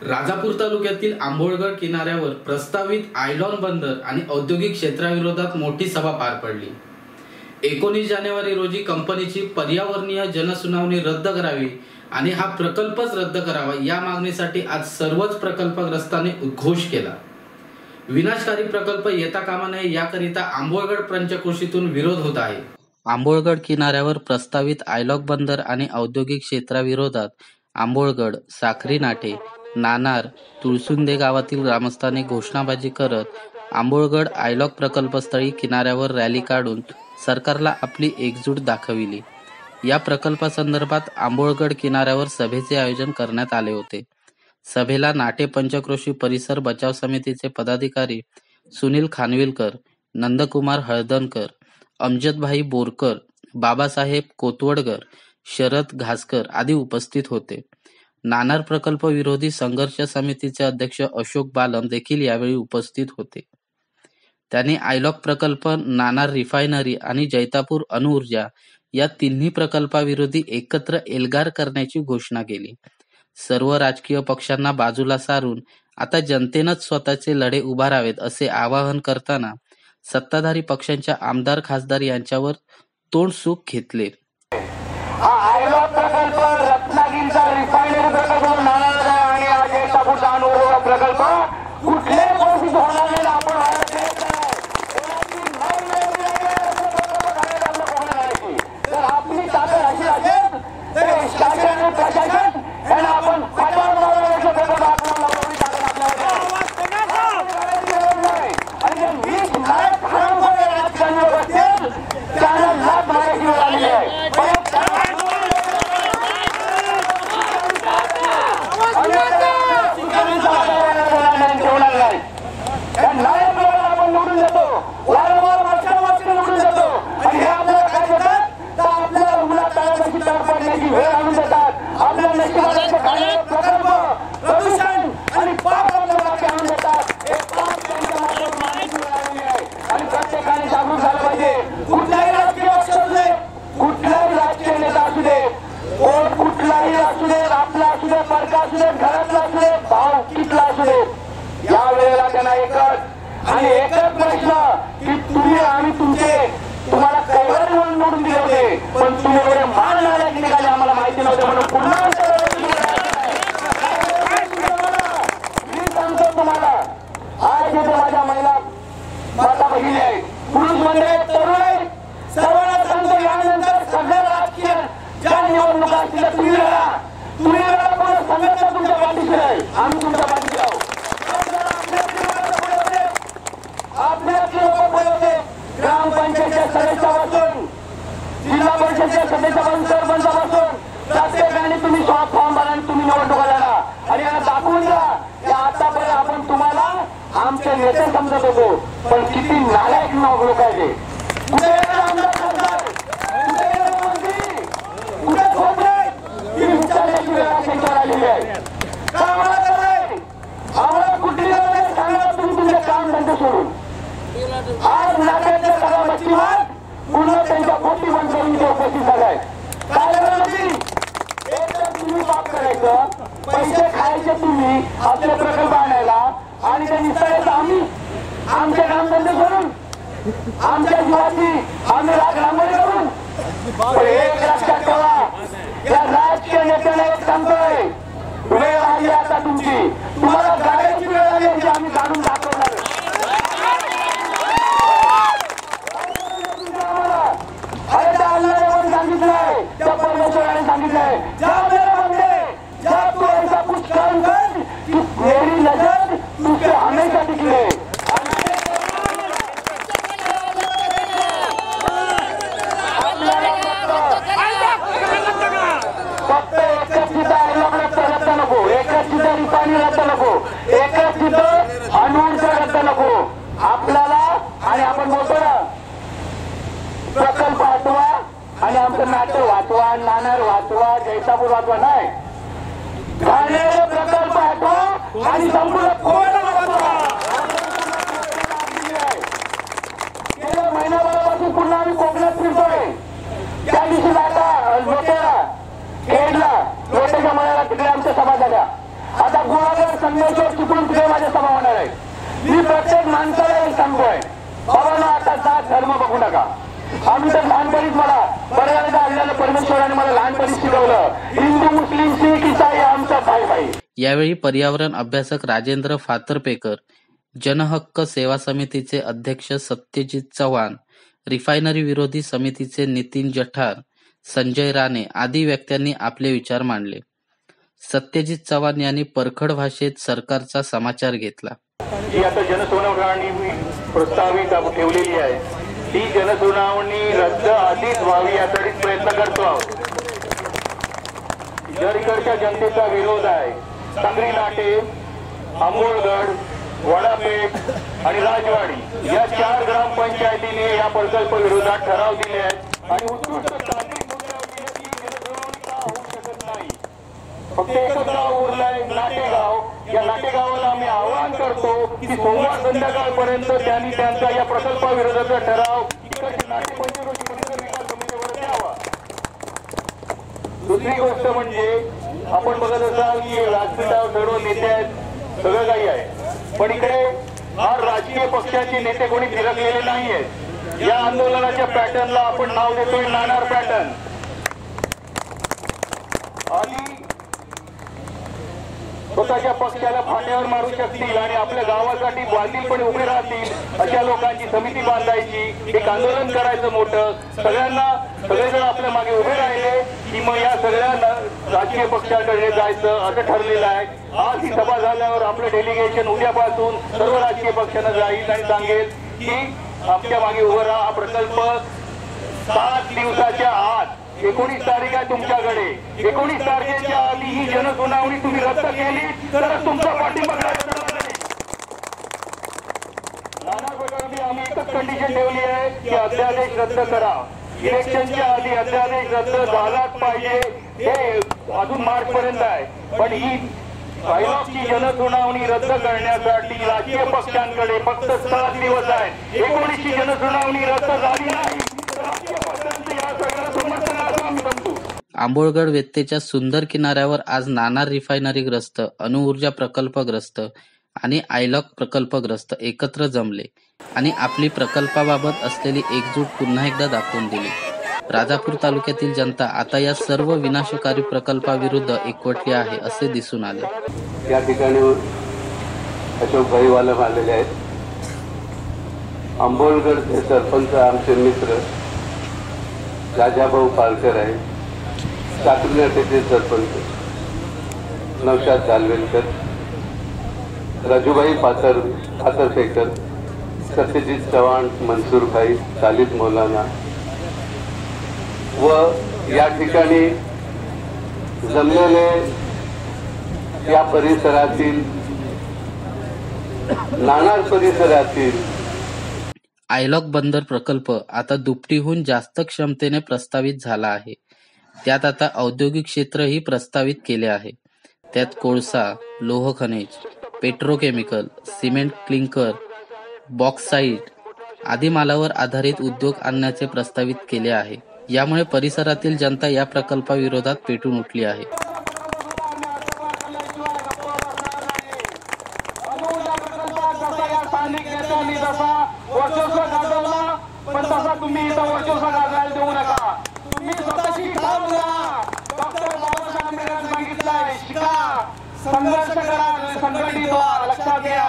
राजापूर तालुक्यातील आंबोळगड किनाऱ्यावर प्रस्तावित आयलॉन बंदर आणि औद्योगिक क्षेत्राविरोधात मोठी सभा पार पडली. एकोणीस जानेवारी रोजी कंपनीची पर्यावरणीय जनसुनावणी रद्द करावी आणि हा प्रकल्पच रद्द करावा या मागणीसाठी आज सर्वच प्रकल्पग्रस्तांनी उद्घोष केला. विनाशकारी प्रकल्प येता कामा नये याकरिता आंबोळगड पंचकृषीतून विरोध होत आहे. आंबोळगड किनाऱ्यावर प्रस्तावित आयलॉग बंदर आणि औद्योगिक क्षेत्राविरोधात आंबोळगड साखरी नाटे नाणार तुळसुंदे गावातील ग्रामस्थांनी घोषणाबाजी करत आंबोळगड आयलॉग प्रकल्पस्थळी किनाऱ्यावर रॅली काढून सरकारला आपली एकजूट दाखविली. या प्रकल्पासंदर्भात आंबोळगड किनाऱ्यावर सभेचे आयोजन करण्यात आले होते. सभेला नाटे पंचक्रोशी परिसर बचाव समितीचे पदाधिकारी सुनील खानविलकर नंदकुमार हळदनकर अमजदभाई बोरकर बाबासाहेब कोतवडकर शरद घासकर आदी उपस्थित होते. नाणार प्रकल्प विरोधी संघर्ष समितीचे अध्यक्ष अशोक बालम देखील यावेळी उपस्थित होते. त्यांनी आयलॉक प्रकल्प नाणार रिफायनरी आणि जैतापूर अणुऊर्जा या तिन्ही प्रकल्पाविरोधी एकत्र एल्गार करण्याची घोषणा केली. सर्व राजकीय पक्षांना बाजूला सारून आता जनतेनंच स्वतःचे लढे उभारावेत असे आवाहन करताना सत्ताधारी पक्षांच्या आमदार खासदार यांच्यावर तोंड सुख घेतले हा आयलॉग प्रकल्प रत्नागिरीचा रिफायनरी प्रकल्प नाणार आणि हा जैतापूरचा अणुऊर्जा प्रकल्प कुठल्याही परिस्थितीत होणार नाही आपण भारत देश आहे. कोणाची नाही मिळवली आहे असं प्रकल्प करायला आपलं कोणी नाही. जर आपली ताकद अशी असेल तर शासन आणि प्रशासन यांना आपण पाठवून लावण्याचं प्रकल्प आपल्याला लावण्याची ताकद आपल्याला आहे. आणि जे वीस लाख हरामखोर राजकारणी असतील त्यांना लाभ मारायची वेळ आलेली आहे परत त्यांना ठेवणार नाही या नायक लोकांना आपण निवडून देतो वारंवार वर्षा वर्ष निवडून देतो आणि हे आपल्याला काय देतात तर आपल्याला उन्हा तळ्यापाशी तळ पडण्याची वेळ आणून देतात आपल्या नशिबाचे खाणे प्रकल्प प्रदूषण आणि पाप आपल्या मागे आणून देतात हे पाप त्यांच्या मागे मारायची वेळ आलेली आहे आणि प्रत्येकाने जागरूक झालं पाहिजे कुठलाही राजकीय पक्ष असू दे कुठलाही राजकीय नेता असू दे कोण कुठलाही असू दे आपला असू दे परका असू दे घरातला असू दे भाव कितला असू दे या वेळेला त्यांना एकच आणि एकच प्रश्न की तुम्ही आम्ही तुमचे तुम्हाला कैवारी म्हणून निवडून दिले होते पण तुम्ही एवढे मान नालायक निघाले आम्हाला माहिती नव्हते म्हणून पुन्हा मी सांगतो तुम्हाला. आज इथे माझ्या महिला माता बहिणी आहेत पुरुष मंडळी तरुण आहेत. सर्वांना सांगतो यानंतर सगळ्या राजकीय ज्या निवडणुका असतील तुम्ही लढा. तुम्ही लढा पण संघटना तुमच्या पाठीशी आहे आम्ही तुमच्या पाठीशी आहोत आपल्याला आपल्यातली माणसं पुढे होते. आपल्यातली लोक पुढे होते ग्रामपंचायतच्या सदस्यापासून जिल्हा परिषदच्या सदस्यापासून सरपंचापासून प्रत्येकाने तुम्ही स्वतः फॉर्म भरा आणि तुम्ही निवडणुका लढा आणि यांना दाखवून द्या की आतापर्यंत आपण तुम्हाला आमचे नेते समजत होतो पण किती नालायक लोक आहे ते कुठे गेले आमदार खासदार कुठे गेले मंत्री कुठे खोबरे ही विचारण्याची वेळ त्यांच्यावर आलेली आहे का आम्हाला कराय आम्हाला कुठली गरज आहे सांगा तुम्ही तुमचे काम धंदे सोडून. आज नाट्यातले सगळा मच्छीमार पुन्हा त्यांच्या पोटी बंद करून उपस्थित झालाय काय एक तर तुम्ही बाप करायचं. पैसे खायचे तुम्ही. आपल्या प्रकल्प आणायला आणि ते निसटायचं आम्ही आमचे कामधंदे करून आमच्या जीवाची आम्ही राग रांगोळी करून एक लक्षात ठेवा. या राजकीय नेत्याने एक सांगतोय. वेळ आली आता तुमची. तुम्हाला गाड्याची वेळ आली म्हणजे आम्ही काढून दाखवणार अरे त्या अल्लाने सांगितलंय त्या परमेश्वराने सांगितलंय ज्या मेरे बंदे ज्या तू ऐसा कुछ काम कर कि मेरी नजर तुझे हमेशा दिखले फक्त एकच तिथं आयलॉग रद्द रद्द नको एकच तिथं रिफायनी रद्द नको एकच तिथं अणुऊर्जा रद्द नको आपल्याला आणि आपण बोलतो ना प्रकल्प हटवा आणि नाट्य वाचवा नाणार वाचवा जैतापूर वाचवा नाही. प्रकल्प हटवा आणि संपूर्ण गेल्या महिनाभरापासून पुन्हा आम्ही कोकणात फिरतोय. त्या दिवशी आता लोटेला खेडला लोटेच्या मनाला तिकडे आमच्या सभा झाल्या. आता गुहागर संगमेश्वर चुकून तिकडे माझ्या सभा होणार आहे. मी प्रत्येक माणसाला एक सांगतोय. बाबा आता जात धर्म बघू नका. आम्ही तर लहानपणीच मला बऱ्याचदा आणलेलं परमेश्वराने मला लहानपणी शिकवलं. हिंदू मुस्लिम शीख इसाई आमचा भाई भाई. यावेळी पर्यावरण अभ्यासक राजेंद्र फातर्पेकर जनहक्क सेवा समितीचे अध्यक्ष सत्यजित चव्हाण रिफायनरी विरोधी समितीचे नितीन जठार संजय राणे आदी व्यक्त्यांनी आपले विचार मांडले. सत्यजित चव्हाण यांनी परखड भाषेत सरकारचा समाचार घेतला. आता जनसुनावणी प्रस्तावित ठेवलेली आहे. ही जनसुनावणी रद्द आधीच व्हावी यासाठीच प्रयत्न करतो आहोत. जर इकडच्या जनतेचा विरोध आहे सांगली नाटे आंबोळगड वडापेठ आणि राजवाडी या चार ग्रामपंचायतीने या प्रकल्प विरोधात ठराव दिले आहेत आणि उत्कृष्ट तांत्रिक फक्त एकच गाव उरलंय नाटे गाव. या नाटेगावाला आम्ही आवाहन करतो की सोमवार संध्याकाळपर्यंत त्यांनी त्यांचा या प्रकल्पाविरोधाचा ठराव दुसरी गोष्ट म्हणजे आपण बघत असाल की व्यासपीठावर सर्व नेते आहेत सगळं काही आहे. पण इकडे फार राजकीय पक्षाचे नेते कोणी फिरकलेले नाही आहेत. या आंदोलनाच्या पॅटर्नला आपण नाव देतोय नाणार पॅटर्न. आणि स्वतःच्या पक्षाला फाट्यावर मारू शकतील आणि आपल्या गावासाठी बांधीलपणे उभे राहतील अशा लोकांची समिती बांधायची. एक आंदोलन करायचं मोठं. सगळ्यांना सगळेजण आपल्या मागे उभे राहिले की मग या सगळ्या राजकीय पक्षाकडे जायचं असं ठरलेलं आहे. आज ही सभा झाल्यावर आपलं डेलिगेशन उद्यापासून सर्व राजकीय पक्षांना जाईल आणि सांगेल की आमच्या मागे उभं राहा. हा प्रकल्प सात दिवसाच्या आत एकोणीस तारीख आहे तुमच्याकडे. एकोणीस तारखेच्या आधी ही जनसुनावणी तुम्ही रद्द केली तर तुमचा पाठिंबा नाना प्रकारे आम्ही एकच कंडिशन ठेवली आहे की अध्यादेश रद्द करा. इलेक्शनच्या आधी अध्यादेश रद्द झालाच पाहिजे. हे अजून मार्च पर्यंत आहे. पण ही पहिलाची जनसुनावणी रद्द करण्यासाठी राजकीय पक्षांकडे फक्त सात दिवस आहेत. एकोणीसची जनसुनावणी रद्द झाली नाही तर राजकीय पक्षांचं या सगळ्याला समर्थन आहे असं आम्ही समजू आंबोळगड व्यत्येच्या सुंदर किनाऱ्यावर आज नाणार रिफायनरीग्रस्त अणुऊर्जा प्रकल्पग्रस्त आणि आयलॉक प्रकल्पग्रस्त एकत्र जमले आणि आपली प्रकल्पाबाबत असलेली एकजूट पुन्हा एकदा दाखवून दिली. राजापूर तालुक्यातील जनता आता या सर्व विनाशकारी प्रकल्पाविरुद्ध एकवटली आहे असे दिसून आले. या ठिकाणी अशोक भाई वालम आलेले आहेत. आंबोळगडचे सरपंच आमचे मित्र राजाभाऊ पालकर आहे साकरनाट्याचे सरपंच नवशाद दालवेलकर राजूभाई पातर पाथरफेकर सत्यजित चव्हाण मनसूरभाई भाई मौलाना व या ठिकाणी जमलेले या परिसरातील नाणार परिसरातील आयलॉक बंदर प्रकल्प आता दुपटीहून जास्त क्षमतेने प्रस्तावित झाला आहे. त्यात आता औद्योगिक क्षेत्रही प्रस्तावित केले आहे. त्यात कोळसा लोह खनिज पेट्रोकेमिकल सिमेंट क्लिंकर बॉक्साईट आदी मालावर आधारित उद्योग आणण्याचे प्रस्तावित केले आहे. यामुळे परिसरातील जनता या प्रकल्पाविरोधात पेटून उठली आहे स्थानिक नेत्यांनी जसा वर्चस्व गाजवला पण तसा तुम्ही इथं वर्चस्व गाजवायला देऊ नका तुम्ही स्वतःशी ठाम राहा डॉक्टर बाबासाहेब आंबेडकरांनी सांगितलंय शिका संघर्ष करा संघटित व्हा लक्षात घ्या.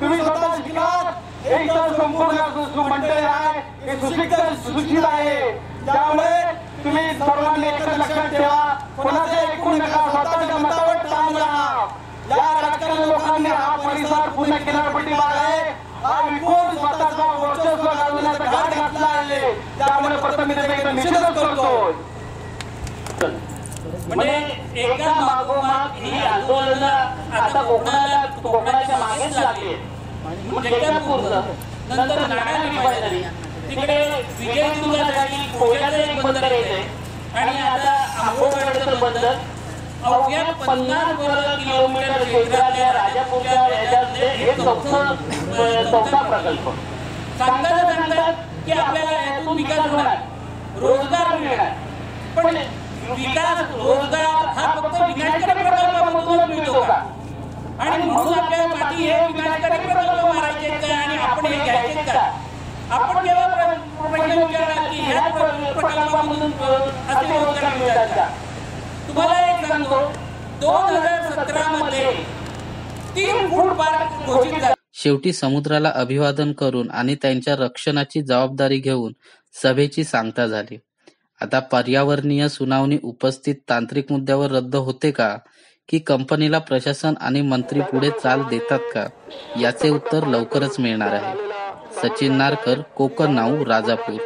तुम्ही स्वतः शिकलात? एक तर संपूर्ण मंडळ आहे हे सुशिक्षित सुशिक्षित आहे. त्यामुळे तुम्ही सर्वांनी एकच लक्षात ठेवा कोणाचे ऐकून नका स्वतःच्या मतावर ठाम राहा. या राजकारणी लोकांनी हा परिसर पूर्ण किनारपट्टी भाग आहे हा विकून स्वतःचा वर्चस्व गाजवण्याचा घाट घातला आहे. त्यामुळे प्रथम मी त्याचा निषेधच करतो म्हणजे एका मागोमाग ही आंदोलन आता कोकणाला कोकणाच्या मागेच लागली. म्हणजे नंतर नाणार रिफायनरी तिकडे विजयदुर्गासाठी कोयल्याचं एक बंदर येते आणि आता बंदर. अवघ्या पन्नास वर्ग किलोमीटर क्षेत्रातल्या राजापूरच्या याच्यातले हे चौथं चौथा प्रकल्प. सांगतात सांगतात की आपल्याला यातून विकास होणार. रोजगार मिळणार. पण विकास रोजगार हा फक्त विनाशकारी प्रकल्पामधूनच मिळतो का? आणि म्हणून आपल्या पाठी हे विनाशकारी प्रकल्प मारायचे का? आणि आपण हे घ्यायचे का? आपण केव्हा प्रश्न विचारला की ह्या प्रकल्पामधून असे रोजगार मिळतात का? तुम्हाला एक सांगतो दोन हजार सतरा मध्ये तीन फूड पार्क घोषित झाले. शेवटी समुद्राला अभिवादन करून आणि त्यांच्या रक्षणाची जबाबदारी घेऊन सभेची सांगता झाली. आता पर्यावरणीय सुनावणी उपस्थित तांत्रिक मुद्द्यावर रद्द होते का? की कंपनीला प्रशासन आणि मंत्री पुढे चाल देतात का? याचे उत्तर लवकरच मिळणार आहे. सचिन नारकर कोकण नाऊ राजापूर.